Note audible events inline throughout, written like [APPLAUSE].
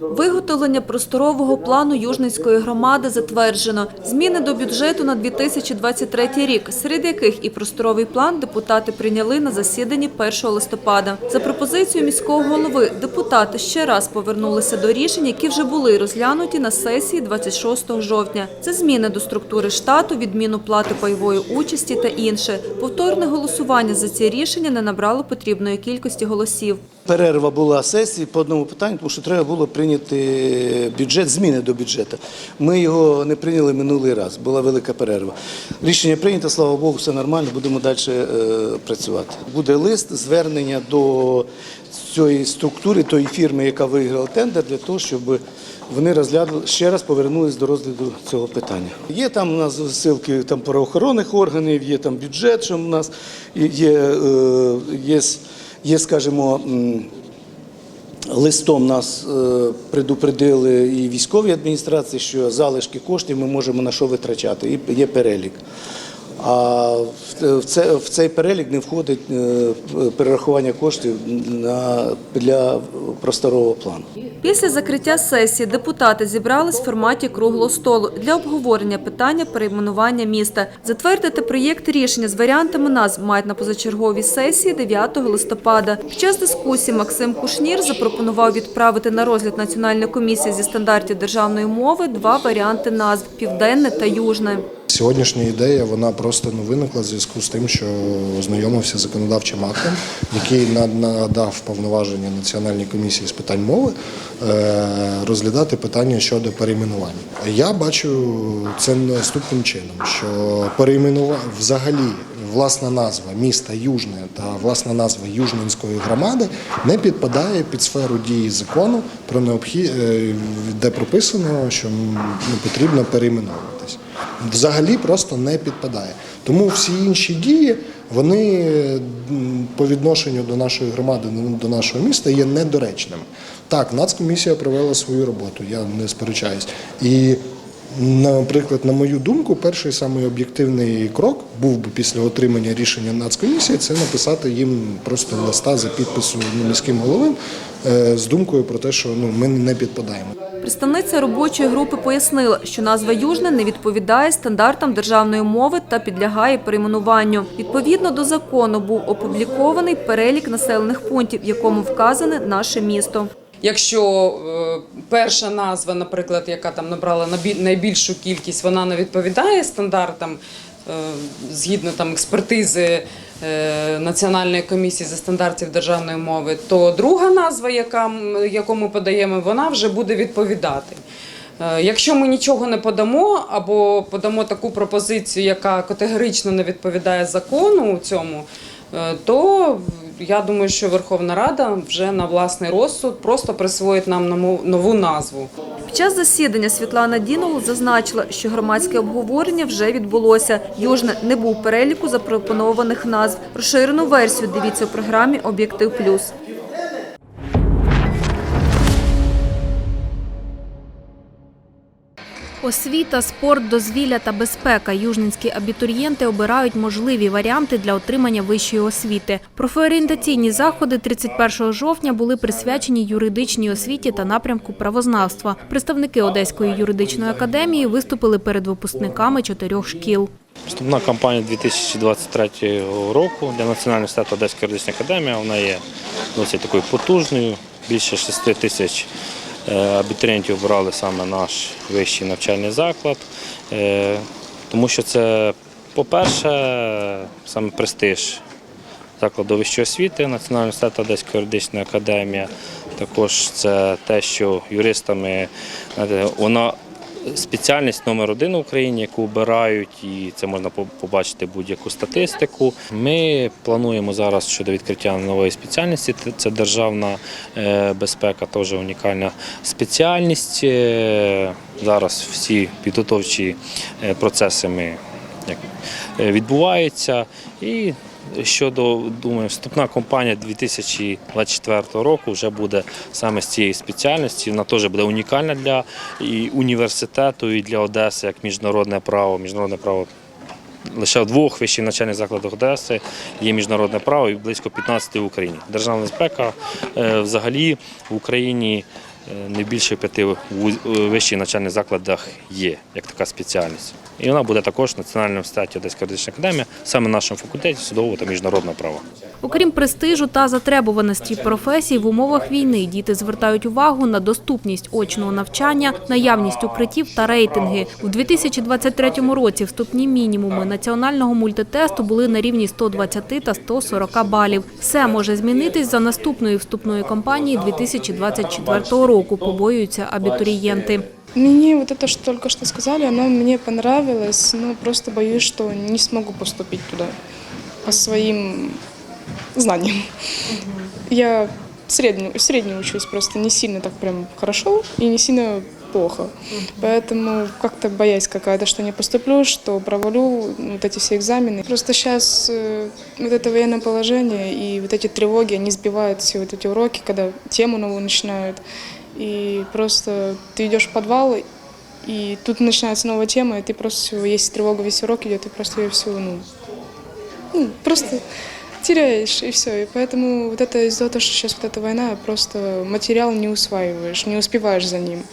Виготовлення просторового плану Южницької громади затверджено. Зміни до бюджету на 2023 рік, серед яких і просторовий план депутати прийняли на засіданні 1 листопада. За пропозицією міського голови депутати ще раз повернулися до рішень, які вже були розглянуті на сесії 26 жовтня. Це зміни до структури штату, відміну плати пайової участі та інше. Повторне голосування за ці рішення не набрало потрібної кількості голосів. Перерва була сесії по одному питанню, тому що треба було прийняти бюджет, зміни до бюджету. Ми його не прийняли минулий раз, була велика перерва. Рішення прийнято, слава Богу, все нормально, будемо далі е, працювати. Буде лист, звернення до цієї структури, тої фірми, яка виграла тендер, для того, щоб вони розглянули, ще раз повернулись до розгляду цього питання. Є там у нас ссылки там, правоохоронних органів, є там бюджет, що у нас є, е, є, є скажімо, Листом нас е, предупредили і військові адміністрації, що залишки коштів ми можемо на що витрачати, і є перелік. А в- це- в цей перелік не входить е, перерахування коштів на, для просторового плану. Після закриття сесії депутати зібрались в форматі круглого столу для обговорення питання перейменування міста. Затвердити проєкт рішення з варіантами назв мають на позачерговій сесії 9 листопада. Під час дискусії Максим Кушнір запропонував відправити на розгляд Національної комісії зі стандартів державної мови два варіанти назв південне та южне. Сьогоднішня ідея вона просто ну, виникла в зв'язку з тим, що ознайомився з законодавчим актом, який на- надав повноваження Національній комісії з питань мови е, розглядати питання щодо перейменування. Я бачу це наступним чином, що перейменування взагалі власна назва міста Южне та власна назва Южненської громади не підпадає під сферу дії закону про необхід, е, де прописано, що потрібно перейменовуватись взагалі просто не підпадає. Тому всі інші дії вони по відношенню до нашої громади, ну, до нашого міста є недоречними. Так, Нацкомісія провела свою роботу, я не сперечаюсь. І, наприклад, на мою думку, перший самий об'єктивний крок був би після отримання рішення Нацкомісії це написати їм просто листа за підписом міським головим е, з думкою про те, що ну, ми не підпадаємо. Представниця робочої групи пояснила, що назва Южне не відповідає стандартам державної мови та підлягає перейменуванню. Відповідно до закону був опублікований перелік населених пунктів, в якому вказане наше місто. Якщо е, перша назва, наприклад, яка там набрала найбільшу кількість, вона не відповідає стандартам е, згідно там експертизи е, Національної комісії за стандартів державної мови, то друга назва, яка, яку ми подаємо, вона вже буде відповідати. Якщо ми нічого не подамо або подамо таку пропозицію, яка категорично не відповідає закону цьому, е, то я думаю, що Верховна Рада вже на власний розсуд просто присвоїть нам нову- назву. Під час засідання Світлана Дінол зазначила, що громадське обговорення вже відбулося. Южне не був переліку запропонованих назв. Розширену версію дивіться у програмі Об'єктив Плюс. Освіта, спорт, дозвілля та безпека. Южненські абітурієнти обирають можливі варіанти для отримання вищої освіти. Профорієнтаційні заходи 31 жовтня були присвячені юридичній освіті та напрямку правознавства. Представники Одеської юридичної академії виступили перед випускниками чотирьох шкіл. Вступна кампанія 2023 року для Національного університету Одеська юридична академія вона є досить такою потужною. Більше 6 тисяч абітурієнтів обрали саме наш вищий навчальний заклад, Е, тому що це, по-перше, саме престиж закладу вищої освіти Національного університету Одеська юридична академія. Також це те, що юристами знаєте, вона спеціальність номер один в Україні, яку обирають, і це можна побачити будь-яку статистику. Ми плануємо зараз щодо відкриття нової спеціальності. це- державна е, безпека, теж унікальна спеціальність. Е, Зараз всі підготовчі е, процеси ми відбуваються. І щодо думаю, вступна кампанія 2024 року вже буде саме з цієї спеціальності. Вона теж буде унікальна для і університету, і для Одеси як міжнародне право. Міжнародне право лише в двох вищих навчальних закладах Одеси є міжнародне право і близько 15 в Україні. Державна безпека е, взагалі в Україні не більше п'яти вуз- вищих навчальних закладах є як така спеціальність. І вона буде також в Національному університеті Одеська юридична академія, саме на нашому факультеті судового та міжнародного права. Окрім престижу та затребуваності професій, в умовах війни діти звертають увагу на доступність очного навчання, наявність укриттів та рейтинги. У 2023 році вступні мінімуми національного мультитесту були на рівні 120 та 140 балів. Все може змінитись за наступної вступної кампанії 2024 року, побоюються абітурієнти. Мне вот это, что только что сказали, оно мне понравилось, но просто боюсь, что не смогу поступить туда по своим знаниям. Я среднюю, среднюю учусь, просто не сильно так прям хорошо и не сильно плохо. Поэтому как-то боясь какая-то, что не поступлю, что провалю вот эти все экзамены. Просто сейчас вот это военное положение и вот эти тревоги, они сбивают все вот эти уроки, когда тему новую начинают. И просто ты идешь в подвал, и тут начинается новая тема, и ты просто всё, если тревога весь урок идет, ты просто ее всю, ну, ну, просто теряешь, и все. И поэтому вот это из-за того, что сейчас вот эта война, просто материал не усваиваешь, не успеваешь за ним.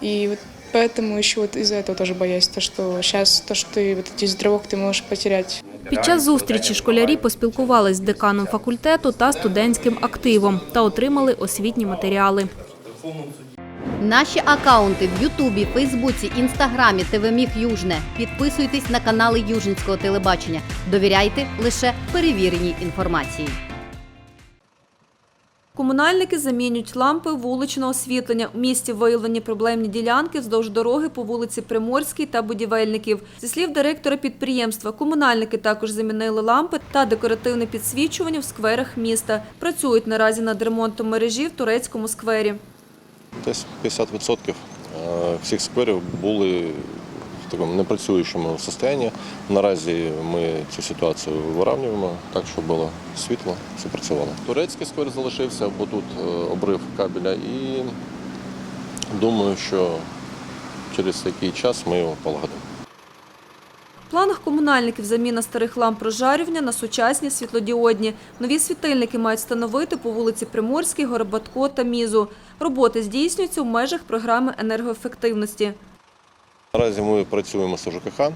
И вот поэтому еще вот из-за этого тоже боюсь, то, что сейчас то, что ты вот эти из тревог ты можешь потерять. Під час зустрічі школярі поспілкувались з деканом факультету та студентським активом та отримали освітні матеріали. Наші акаунти в Ютубі, Фейсбуці, Інстаграмі, ТВ Южне. Підписуйтесь на канали Южницького телебачення. Довіряйте лише перевіреній інформації. Комунальники замінюють лампи вуличного освітлення. У місті виявлені проблемні ділянки вздовж дороги по вулиці Приморській та Будівельників. Зі слів директора підприємства, комунальники також замінили лампи та декоративне підсвічування в скверах міста. Працюють наразі над ремонтом мережі в турецькому сквері. Десь 50% е, всіх скверів були в такому непрацюючому стані. Наразі ми цю ситуацію виравнюємо так, щоб було світло, все працювало. Турецький сквер залишився, бо тут е, обрив кабеля, і думаю, що через який час ми його полагодимо. В планах комунальників заміна старих ламп прожарювання на сучасні світлодіодні. Нові світильники мають встановити по вулиці Приморській, Горобатко та Мізу. Роботи здійснюються в межах програми енергоефективності. Наразі ми працюємо з ЖКХ. Е,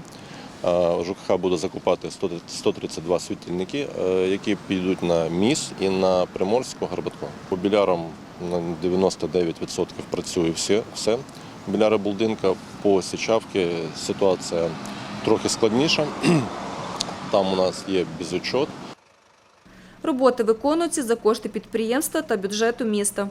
ЖКХ буде закупати 100 132 світильники, е, які підуть на міс і на Приморську Горбатку. По білярам на 99% працює все. Біляри Булдинка по Січавці ситуація трохи складніше. [CLEARS THROAT] Там у нас є безучет. Роботи виконуються за кошти підприємства та бюджету міста.